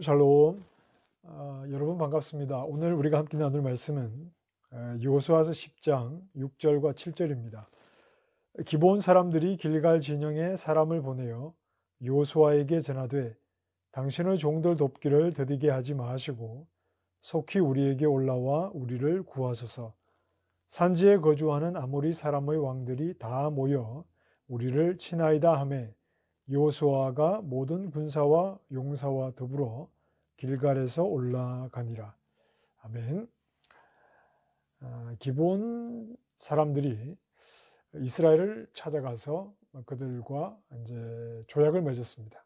샬롬. 아, 여러분 반갑습니다. 오늘 우리가 함께 나눌 말씀은 요수아서 10장 6절과 7절입니다. 기본 사람들이 길갈 진영에 사람을 보내어 요수아에게 전하되 당신의 종들 돕기를 더디게 하지 마시고 속히 우리에게 올라와 우리를 구하소서. 산지에 거주하는 아모리 사람의 왕들이 다 모여 우리를 친하이다 하매 요수아가 모든 군사와 용사와 더불어 길갈에서 올라가니라. 아멘. 아, 기본 사람들이 이스라엘을 찾아가서 그들과 이제 조약을 맺었습니다.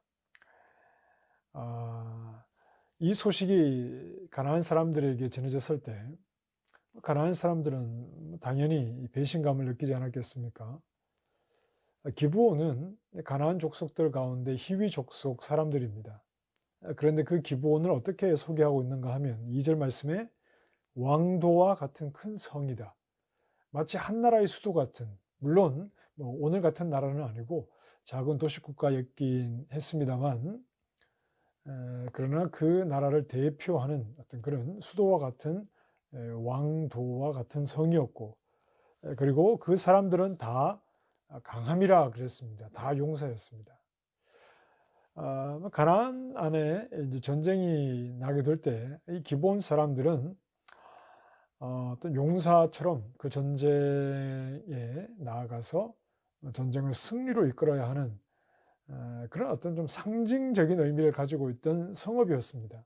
아, 이 소식이 가나안 사람들에게 전해졌을 때 가나안 사람들은 당연히 배신감을 느끼지 않았겠습니까? 기브온은 가나안 족속들 가운데 희위 족속 사람들입니다. 그런데 그 기브온을 어떻게 소개하고 있는가 하면 2절 말씀에 왕도와 같은 큰 성이다. 마치 한 나라의 수도 같은 물론 뭐 오늘 같은 나라는 아니고 작은 도시국가였긴 했습니다만 그러나 그 나라를 대표하는 어떤 그런 수도와 같은 왕도와 같은 성이었고 그리고 그 사람들은 다 강함이라 그랬습니다. 다 용사였습니다. 아, 뭐 가나안 안에 전쟁이 나게 될 때 이 기본 사람들은 어, 떤 용사처럼 그 전쟁에 나아가서 전쟁을 승리로 이끌어야 하는 어, 그런 어떤 좀 상징적인 의미를 가지고 있던 성업이었습니다.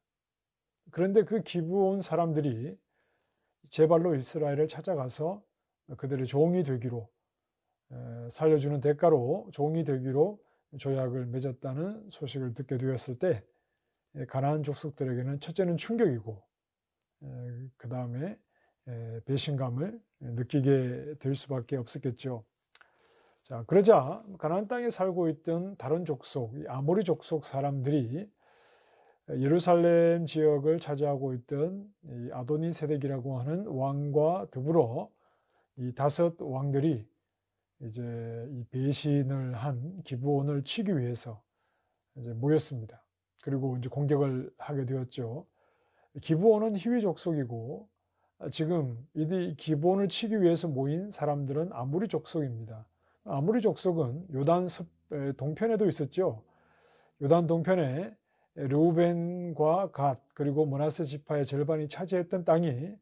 그런데 그 기부온 사람들이 제발로 이스라엘을 찾아가서 그들의 종이 되기로 살려주는 대가로 종이 되기로 조약을 맺었다는 소식을 듣게 되었을 때 가나안 족속들에게는 첫째는 충격이고 그 다음에 배신감을 느끼게 될 수밖에 없었겠죠. 자 그러자 가나안 땅에 살고 있던 다른 족속 아모리 족속 사람들이 예루살렘 지역을 차지하고 있던 아도니 세덱이라고 하는 왕과 더불어 이 다섯 왕들이 이제 이 배신을 한 기부원을 치기 위해서 이제 모였습니다. 그리고 이제 공격을 하게 되었죠. 기부원은 희위 족속이고 지금 이 기부원을 치기 위해서 모인 사람들은 아무리 족속입니다. 아무리 족속은 요단 동편에도 있었죠. 요단 동편에 르우벤과 갓 그리고 모나세 지파의 절반이 차지했던 땅이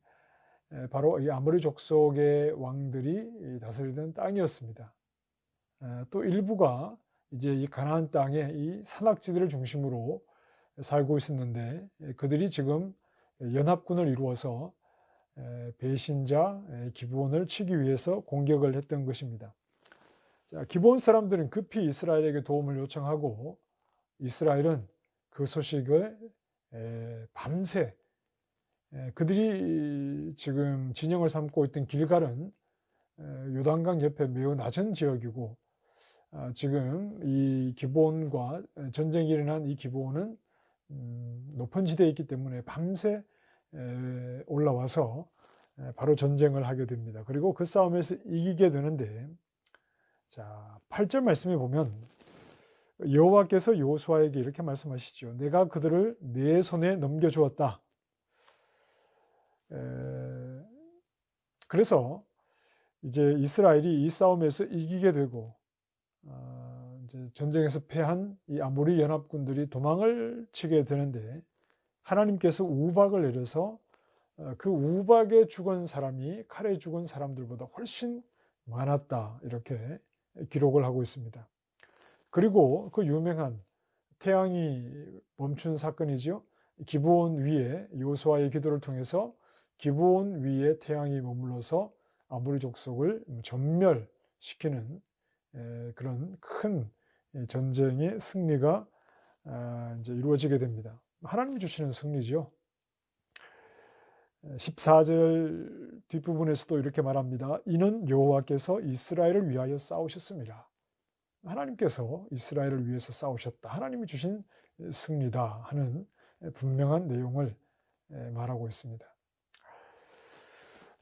바로 이 아모리 족속의 왕들이 다스리던 땅이었습니다. 또 일부가 이제 이 가나안 땅의 이 산악지들을 중심으로 살고 있었는데 그들이 지금 연합군을 이루어서 배신자 기브온을 치기 위해서 공격을 했던 것입니다. 자, 기브온 사람들은 급히 이스라엘에게 도움을 요청하고 이스라엘은 그 소식을 밤새 예, 그들이 지금 진영을 삼고 있던 길갈은 요단강 옆에 매우 낮은 지역이고 아, 지금 이 기본과 전쟁이 일어난 이 기본은 음, 높은 지대에 있기 때문에 밤새 올라와서 바로 전쟁을 하게 됩니다. 그리고 그 싸움에서 이기게 되는데 자 8절 말씀에 보면 여호와께서 요수아에게 이렇게 말씀하시죠. 내가 그들을 내 손에 넘겨주었다. 그래서 이제 이스라엘이 이 싸움에서 이기게 되고 어, 전쟁에서 패한 이 아모리 연합군들이 도망을 치게 되는데 하나님께서 우박을 내려서 어, 그 우박에 죽은 사람이 칼에 죽은 사람들보다 훨씬 많았다 이렇게 기록을 하고 있습니다. 그리고 그 유명한 태양이 멈춘 사건이죠. 기브온 위에 요수아의 기도를 통해서 기본 위에 태양이 머물러서 아모리 족속을 전멸시키는 그런 큰 전쟁의 승리가 아, 이제 이루어지게 됩니다. 하나님이 주시는 승리죠. 14절 뒷부분에서도 이렇게 말합니다. 이는 여호와께서 이스라엘을 위하여 싸우셨습니다. 하나님께서 이스라엘을 위해서 싸우셨다. 하나님이 주신 승리다 하는 분명한 내용을 말하고 있습니다.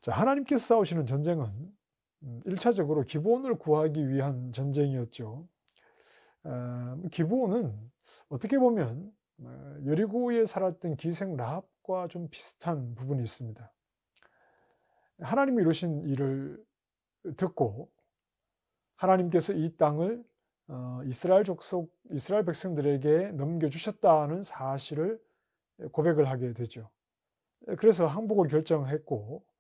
자, 하나님께서 싸우시는 전쟁은 1차적으로 음, 기본을 구하기 위한 전쟁이었죠. 어, 기본은 어떻게 보면 어, 여리고에 살았던 기생 라합과 좀 비슷한 부분이 있습니다. 하나님이 이루신 일을 듣고 하나님께서 이 땅을 어, 이스라엘 족속, 이스라엘 백성들에게 넘겨주셨다는 사실을 고백을 하게 되죠. 그래서 항복을 결정했고, 아,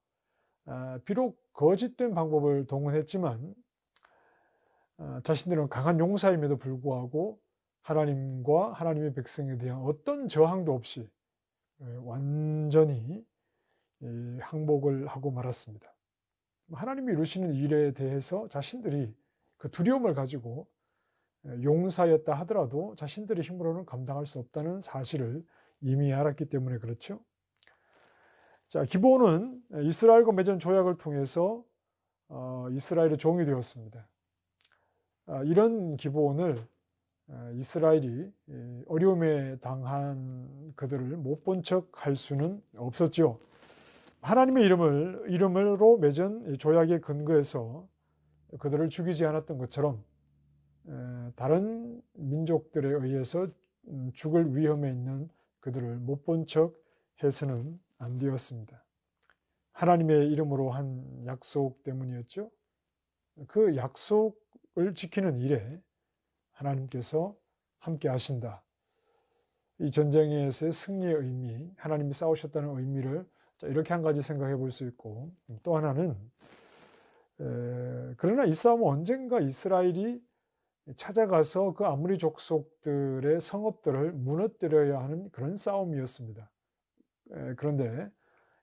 비록 거짓된 방법을 동원했지만, 아, 자신들은 강한 용사임에도 불구하고 하나님과 하나님의 백성에 대한 어떤 저항도 없이 완전히 항복을 하고 말았습니다. 하나님이 이루시는 일에 대해서 자신들이 그 두려움을 가지고 용사였다 하더라도 자신들의 힘으로는 감당할 수 없다는 사실을 이미 알았기 때문에 그렇죠. 자, 기본은 이스라엘과 맺은 조약을 통해서 어, 이스라엘의 종이 되었습니다. 아, 이런 기본을 어, 이스라엘이 어려움에 당한 그들을 못 본 척 할 수는 없었죠. 하나님의 이름을 이름으로 맺은 조약의 근거에서 그들을 죽이지 않았던 것처럼 다른 민족들에 의해서 음, 죽을 위험에 있는 그들을 못 본 척 해서는 안 되었습니다. 하나님의 이름으로 한 약속 때문이었죠. 그 약속을 지키는 일에 하나님께서 함께 하신다. 이 전쟁에서의 승리의 의미, 하나님이 싸우셨다는 의미를 이렇게 한 가지 생각해 볼 수 있고 또 하나는 그러나 이 싸움은 언젠가 이스라엘이 찾아가서 그 아무리 족속들의 성읍들을 무너뜨려야 하는 그런 싸움이었습니다. 그런데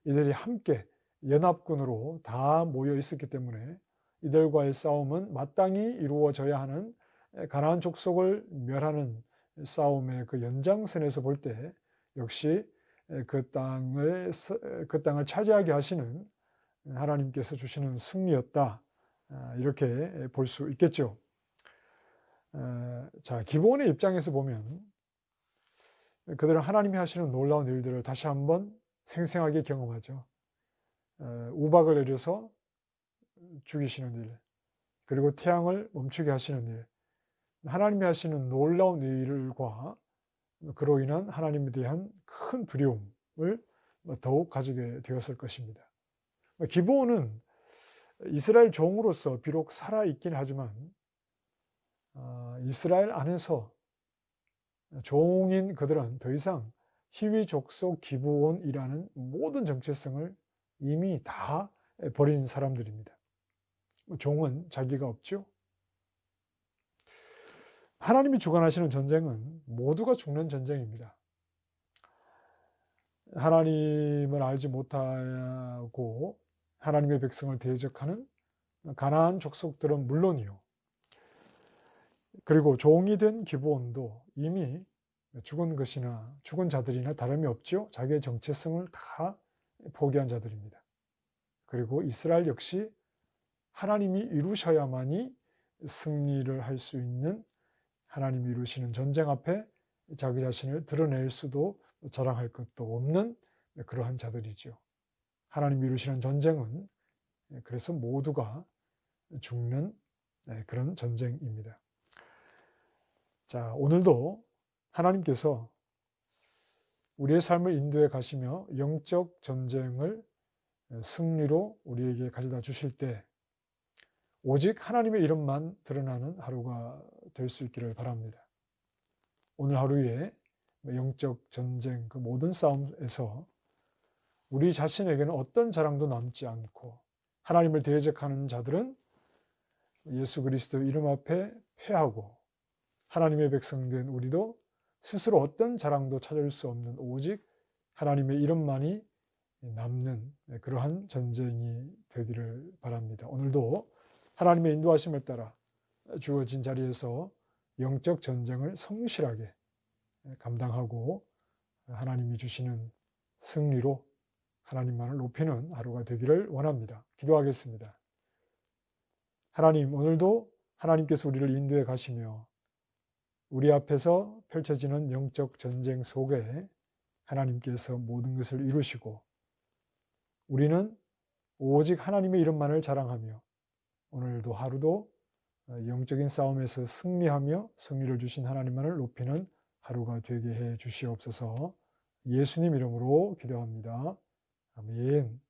이들이 함께 연합군으로 다 모여 있었기 때문에 이들과의 싸움은 마땅히 이루어져야 하는 가나안 족속을 멸하는 싸움의 그 연장선에서 볼 때 역시 그 땅을 그 땅을 차지하게 하시는 하나님께서 주시는 승리였다 아, 이렇게 볼 수 있겠죠. 자 기본의 입장에서 보면 그들은 하나님이 하시는 놀라운 일들을 다시 한번 생생하게 경험하죠. 우박을 내려서 죽이시는 일, 그리고 태양을 멈추게 하시는 일, 하나님이 하시는 놀라운 일과 그로 인한 하나님에 대한 큰 두려움을 더욱 가지게 되었을 것입니다. 기본은 이스라엘 종으로서 비록 살아있긴 하지만 아, 이스라엘 안에서 종인 그들은 더 이상 희위 족속 기부원이라는 모든 정체성을 이미 다 버린 사람들입니다. 종은 자기가 없죠. 하나님이 주관하시는 전쟁은 모두가 죽는 전쟁입니다. 하나님을 알지 못하고 하나님의 백성을 대적하는 가나안 족속들은 물론이요. 그리고 종이 된 기브온도 이미 죽은 것이나 죽은 자들이나 다름이 없죠. 자기의 정체성을 다 포기한 자들입니다. 그리고 이스라엘 역시 하나님이 이루셔야만이 승리를 할 수 있는 하나님이 이루시는 전쟁 앞에 자기 자신을 드러낼 수도 자랑할 것도 없는 그러한 자들이죠. 하나님이 이루시는 전쟁은 그래서 모두가 죽는 네, 그런 전쟁입니다. 자, 오늘도 하나님께서 우리의 삶을 인도해 가시며 영적 전쟁을 승리로 우리에게 가져다 주실 때 오직 하나님의 이름만 드러나는 하루가 될 수 있기를 바랍니다. 오늘 하루에 영적 전쟁 그 모든 싸움에서 우리 자신에게는 어떤 자랑도 남지 않고 하나님을 대적하는 자들은 예수 그리스도 이름 앞에 패하고 하나님의 백성된 우리도 스스로 어떤 자랑도 찾을 수 없는 오직 하나님의 이름만이 남는 그러한 전쟁이 되기를 바랍니다. 오늘도 하나님의 인도하심을 따라 주어진 자리에서 영적 전쟁을 성실하게 감당하고 하나님이 주시는 승리로 하나님만을 높이는 하루가 되기를 원합니다. 기도하겠습니다. 하나님, 오늘도 하나님께서 우리를 인도해 가시며 우리 앞에서 펼쳐지는 영적 전쟁 속에 하나님께서 모든 것을 이루시고 우리는 오직 하나님의 이름만을 자랑하며 오늘도 하루도 영적인 싸움에서 승리하며 승리를 주신 하나님만을 높이는 하루가 되게 해 주시옵소서 예수님 이름으로 기도합니다. 아멘.